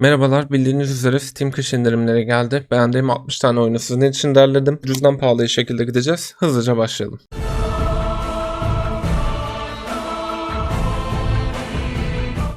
Merhabalar, bildiğiniz üzere Steam kış indirimleri geldi. Beğendiğim 60 tane oyunu sizin için derledim. Ucuzdan pahalıya şekilde gideceğiz. Hızlıca başlayalım.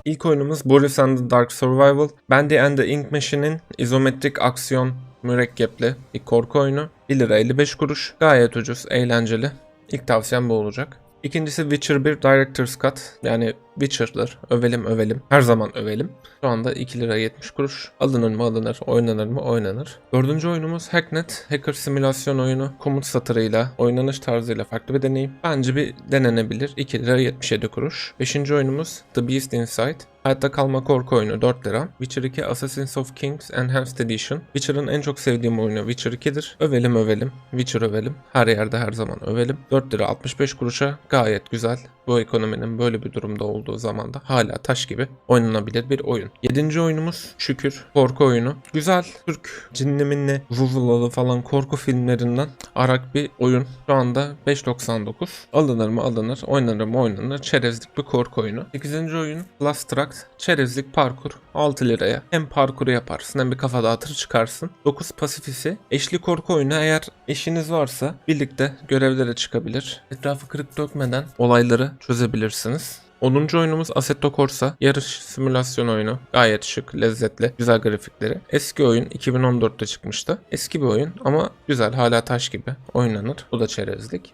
İlk oyunumuz Boris and the Dark Survival. Bandy and the Ink Machine'in izometrik aksiyon mürekkepli bir korku oyunu. 1 lira 55 kuruş. Gayet ucuz, eğlenceli. İlk tavsiyem bu olacak. İkincisi Witcher 1 Director's Cut. Yani Witcher'dır. Övelim övelim. Her zaman övelim. Şu anda 2 lira 70 kuruş. Alınır mı alınır, oynanır mı oynanır. Dördüncü oyunumuz Hacknet. Hacker simülasyon oyunu. Komut satırıyla, oynanış tarzıyla farklı bir deneyim. Bence bir denenebilir. 2 lira 77 kuruş. Beşinci oyunumuz The Beast Inside. Hayatta kalma korku oyunu 4 lira. Witcher 2 Assassins of Kings Enhanced Edition. Witcher'ın en çok sevdiğim oyunu Witcher 2'dir. Övelim övelim. Witcher övelim. Her yerde her zaman övelim. 4 lira 65 kuruşa gayet güzel. Bu ekonominin böyle bir durumda olduğu zamanda hala taş gibi oynanabilir bir oyun. 7. oyunumuz Şükür korku oyunu. Güzel Türk cinli Ruzulalı falan korku filmlerinden arak bir oyun. Şu anda 5.99. Alınır mı alınır, oynanır mı oynanır. Çerezlik bir korku oyunu. 8. oyun Last Track. Çerezlik parkur 6 liraya. Hem parkuru yaparsın hem bir kafa dağıtır çıkarsın. 9 pasifisi. Eşli korku oyunu eğer eşiniz varsa birlikte görevlere çıkabilir. Etrafı kırık dökmeden olayları çözebilirsiniz. 10. oyunumuz Assetto Corsa. Yarış simülasyon oyunu. Gayet şık, lezzetli, güzel grafikleri. Eski oyun 2014'te çıkmıştı. Eski bir oyun ama güzel, hala taş gibi oynanır. Bu da çerezlik.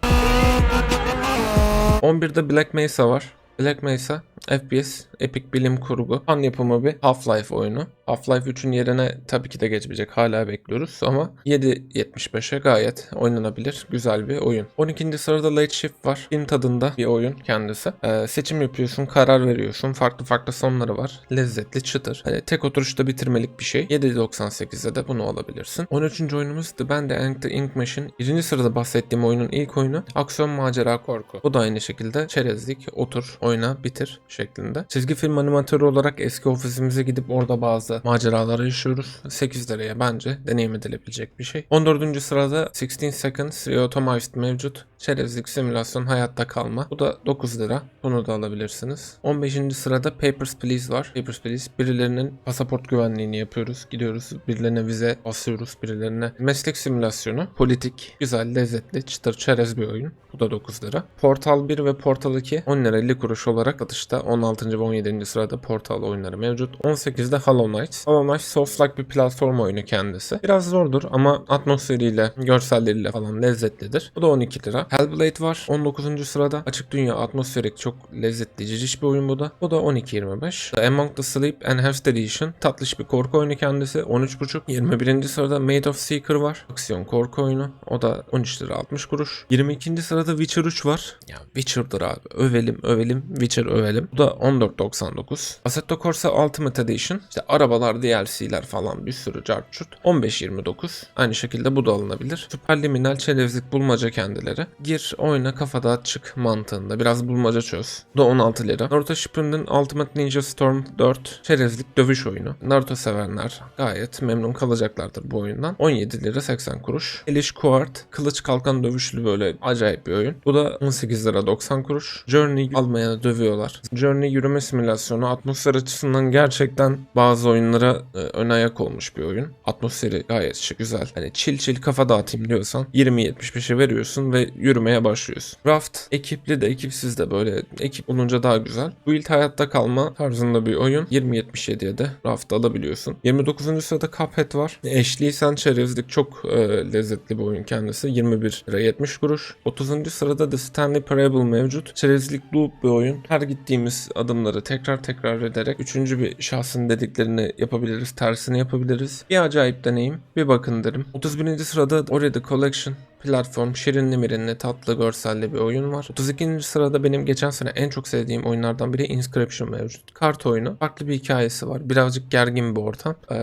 11'de Black Mesa var. Black Mesa FPS, epik bilim kurgu, fan yapımı bir Half-Life oyunu. Half-Life 3'ün yerine tabii ki de geçmeyecek. Hala bekliyoruz ama 7.75'e gayet oynanabilir. Güzel bir oyun. 12. sırada Late Shift var. Film tadında bir oyun kendisi. Ee, seçim yapıyorsun, karar veriyorsun. Farklı farklı sonları var. Lezzetli, çıtır. Hani tek oturuşta bitirmelik bir şey. 7.98'de de bunu alabilirsin. 13. oyunumuz The Band and the Ink Machine. Birinci sırada bahsettiğim oyunun ilk oyunu. Aksiyon, macera, korku. Bu da aynı şekilde çerezlik, otur, oyna, bitir şeklinde. Çizgi film animatörü olarak eski ofisimize gidip orada bazı maceraları yaşıyoruz. 8 liraya bence deneyim edilebilecek bir şey. 14. sırada 16 Seconds Reautomized mevcut. Çerezlik simülasyon hayatta kalma. Bu da 9 lira. Bunu da alabilirsiniz. 15. sırada Papers, Please var. Papers, Please birilerinin pasaport güvenliğini yapıyoruz. Gidiyoruz birilerine vize basıyoruz. Birilerine meslek simülasyonu. Politik, güzel, lezzetli, çıtır, çerez bir oyun. Bu da 9 lira. Portal 1 ve Portal 2 10 lira 50 kuruş olarak satışta. 16. ve 17. sırada Portal oyunları mevcut. 18'de Hollow Knight. Hollow Knight Souls-like bir platform oyunu kendisi. Biraz zordur ama atmosferiyle, görselleriyle falan lezzetlidir. Bu da 12 lira. Hellblade var. 19. sırada. Açık dünya atmosferik çok lezzetli ciciş bir oyun bu da. Bu da 12.25. The Among the Sleep Enhanced Edition. Tatlış bir korku oyunu kendisi. 13.5. 21. sırada Made of Seeker var. Aksiyon korku oyunu. O da 13 lira 60 kuruş. 22. sırada Witcher 3 var. Ya Witcher'dır abi. Övelim övelim. Witcher övelim. Bu da 14.99. Assetto Corsa Ultimate Edition. İşte arabalar, DLC'ler falan bir sürü cartçut. 15.29. Aynı şekilde bu da alınabilir. Süperliminal çerezlik bulmaca kendileri. Gir, oyna, kafa dağıt, çık mantığında. Biraz bulmaca çöz. Bu da 16 lira. Naruto Shippuden'in Ultimate Ninja Storm 4 çerezlik dövüş oyunu. Naruto sevenler gayet memnun kalacaklardır bu oyundan. 17 lira 80 kuruş. Elish Quart kılıç kalkan dövüşlü böyle acayip bir oyun. Bu da 18 lira 90 kuruş. Journey almaya dövüyorlar. Journey yürüme simülasyonu atmosfer açısından gerçekten bazı oyunlara e, ön ayak olmuş bir oyun. Atmosferi gayet şık, güzel. Hani chill chill kafa dağıtayım diyorsan 20-75'e veriyorsun ve yürümeye başlıyorsun. Raft ekipli de ekipsiz de böyle ekip olunca daha güzel. Build hayatta kalma tarzında bir oyun. 20-77'ye de Raft alabiliyorsun. 29. sırada Cuphead var. Eşliysen çerezlik çok e, lezzetli bir oyun kendisi. 21 lira 70 kuruş. 30. sırada The Stanley Parable mevcut. Çerezlik loop bir oyun. Her gittiğimiz adımları tekrar tekrar ederek üçüncü bir şahsın dediklerini yapabiliriz. Tersini yapabiliriz. Bir acayip deneyim. Bir bakın derim. 31. sırada Ori The Collection platform şirinli mirinli tatlı görselli bir oyun var. 32. sırada benim geçen sene en çok sevdiğim oyunlardan biri Inscription mevcut. Kart oyunu. Farklı bir hikayesi var. Birazcık gergin bir ortam. Ee,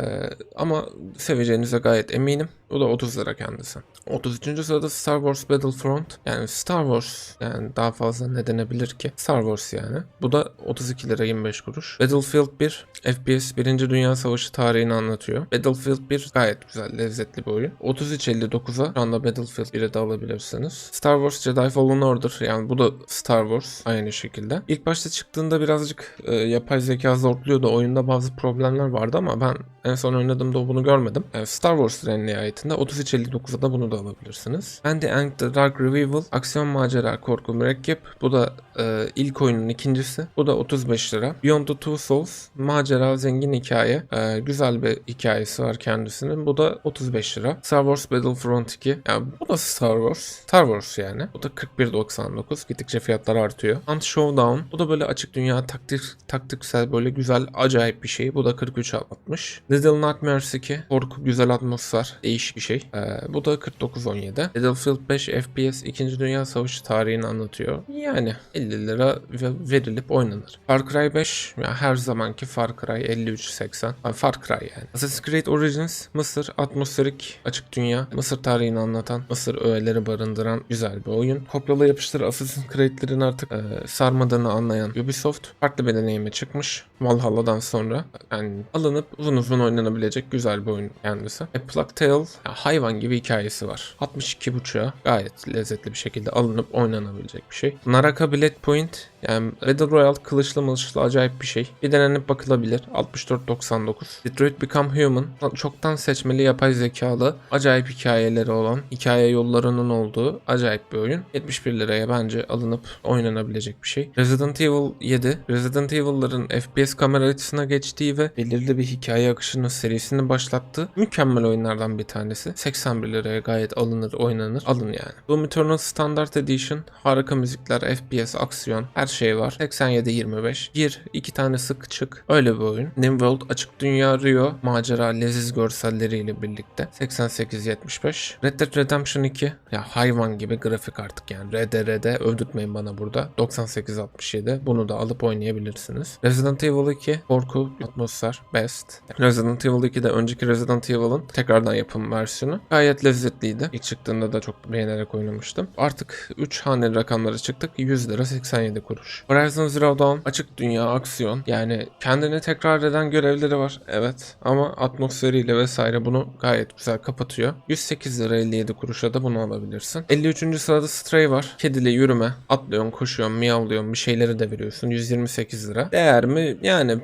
ama seveceğinize gayet eminim. Bu da 30 lira kendisi. 33. sırada Star Wars Battlefront. Yani Star Wars yani daha fazla ne denebilir ki? Star Wars yani. Bu da 32 lira 25 kuruş. Battlefield 1 FPS 1. Dünya Savaşı tarihini anlatıyor. Battlefield 1 gayet güzel, lezzetli bir oyun. 33.59'a şu anda Battlefield biri de alabilirsiniz. Star Wars Jedi Fallen Order yani bu da Star Wars aynı şekilde. İlk başta çıktığında birazcık e, yapay zeka zorluyordu. Oyunda bazı problemler vardı ama ben en son oynadığımda bunu görmedim. E, Star Wars en nihayetinde 3359'da da bunu da alabilirsiniz. And the Aang The Dark Revival aksiyon macera korku mürekkep. Bu da e, ilk oyunun ikincisi. Bu da 35 lira. Beyond the Two Souls macera zengin hikaye. E, güzel bir hikayesi var kendisinin. Bu da 35 lira. Star Wars Battlefront 2. Yani bu da Star Wars. Star Wars yani. Bu da 41.99. Gittikçe fiyatlar artıyor. Hunt Showdown. Bu da böyle açık dünya taktik taktiksel böyle güzel acayip bir şey. Bu da 43.60. Little Nightmares 2. Korku güzel atmosfer. Değişik bir şey. E, bu da 49.17. Battlefield 5 FPS 2. Dünya Savaşı tarihini anlatıyor. Yani 50 lira ve- verilip oynanır. Far Cry 5 ya her zamanki Far Cry 53.80. Ha, Far Cry yani. Assassin's Creed Origins Mısır atmosferik açık dünya. Mısır tarihini anlatan, Mısır öğeleri barındıran güzel bir oyun. Kopyala yapıştır Assassin's Creed'lerin artık e, sarmadığını anlayan Ubisoft farklı bir deneyime çıkmış. Valhalla'dan sonra yani alınıp uzun uzun oynanabilecek güzel bir oyun kendisi. A Plague Tale ya hayvan gibi hikayesi var. 62.5'a gayet lezzetli bir şekilde alınıp oynanabilecek bir şey. Naraka Bullet Point yani Battle Royale kılıçlı mılıçlı acayip bir şey. Bir denenip bakılabilir. 64.99. Detroit Become Human çoktan seçmeli yapay zekalı acayip hikayeleri olan hikaye yollarının olduğu acayip bir oyun. 71 liraya bence alınıp oynanabilecek bir şey. Resident Evil 7 Resident Evil'ların FPS kamera açısına geçtiği ve belirli bir hikaye akışının serisini başlattığı mükemmel oyunlardan bir tanesi. 81 liraya gayet alınır oynanır. Alın yani. Doom Eternal Standard Edition harika müzikler, FPS, aksiyon her şey var. 87-25. Gir iki tane sık çık. Öyle bir oyun. Nimworld açık dünya Rio macera leziz görselleriyle birlikte 88-75. Red Dead Redemption 2 ya hayvan gibi grafik artık yani RDR'de övdürtmeyin bana burada 98-67 bunu da alıp oynayabilirsiniz. Resident Evil 2 korku atmosfer best. Resident Evil 2 de önceki Resident Evil'ın tekrardan yapım versiyonu gayet lezzetliydi. İlk çıktığında da çok beğenerek oynamıştım. Artık 3 haneli rakamlara çıktık 100 lira 87 kuruş. Horizon Zero Dawn açık dünya aksiyon yani kendini tekrar eden görevleri var evet ama atmosferiyle vesaire bunu gayet güzel kapatıyor. 108 lira 57 kuruşa da bunu alabilirsin. 53. sırada Stray var. Kedili yürüme. Atlıyorsun, koşuyorsun, miyavlıyorsun, bir şeyleri de veriyorsun. 128 lira. Değer mi? Yani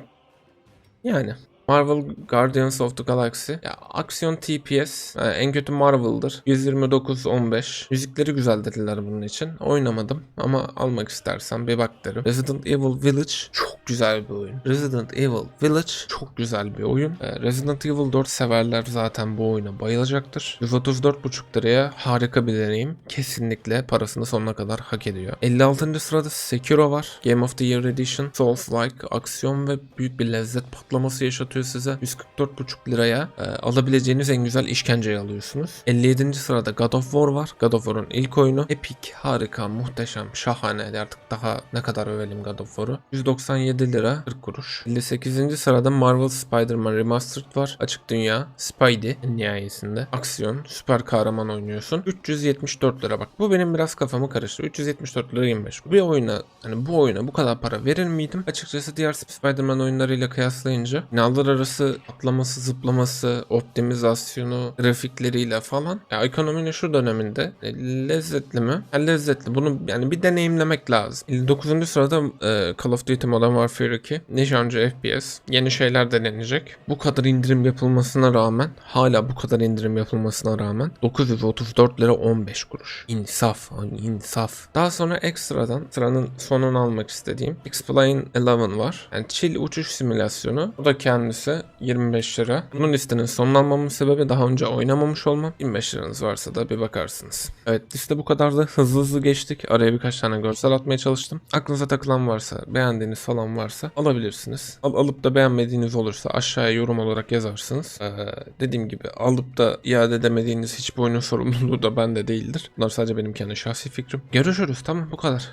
yani Marvel Guardians of the Galaxy. Ya aksiyon TPS e, en kötü Marvel'dır. 129-15. Müzikleri güzel dediler bunun için. Oynamadım ama almak istersen bir bak derim. Resident Evil Village çok güzel bir oyun. Resident Evil Village çok güzel bir oyun. E, Resident Evil 4 severler zaten bu oyuna bayılacaktır. 134,5 liraya harika bir deneyim. Kesinlikle parasını sonuna kadar hak ediyor. 56. sırada Sekiro var. Game of the Year Edition. Souls-like aksiyon ve büyük bir lezzet patlaması yaşatıyor size. 144,5 liraya e, alabileceğiniz en güzel işkenceyi alıyorsunuz. 57. sırada God of War var. God of War'un ilk oyunu. Epic, harika, muhteşem, şahane. Artık daha ne kadar övelim God of War'u. 197 lira 40 kuruş. 58. sırada Marvel Spider-Man Remastered var. Açık dünya. Spidey nihayesinde. Aksiyon, süper kahraman oynuyorsun. 374 lira bak. Bu benim biraz kafamı karıştı. 374 lira 25. Bir oyuna hani bu oyuna bu kadar para verir miydim? Açıkçası diğer Spider-Man oyunlarıyla kıyaslayınca binalar arası atlaması, zıplaması, optimizasyonu, grafikleriyle falan. Ya ekonominin şu döneminde e, lezzetli mi? Ya lezzetli. Bunu yani bir deneyimlemek lazım. 59. sırada e, Call of Duty Modern Warfare 2. Nişancı FPS. Yeni şeyler denenecek. Bu kadar indirim yapılmasına rağmen hala bu kadar indirim yapılmasına rağmen 934 lira 15 kuruş. İnsaf. hani insaf. Daha sonra ekstradan sıranın sonunu almak istediğim X-Plane 11 var. Yani chill uçuş simülasyonu. Bu da kendisi 25 lira. Bunun listenin sonlanmamın sebebi daha önce oynamamış olmam. 25 liranız varsa da bir bakarsınız. Evet liste bu kadardı. Hızlı hızlı geçtik. Araya birkaç tane görsel atmaya çalıştım. Aklınıza takılan varsa, beğendiğiniz falan varsa alabilirsiniz. Al- alıp da beğenmediğiniz olursa aşağıya yorum olarak yazarsınız. Ee, dediğim gibi alıp da iade edemediğiniz hiçbir oyunun sorumluluğu da bende değildir. Bunlar sadece benim kendi şahsi fikrim. Görüşürüz tamam bu kadar.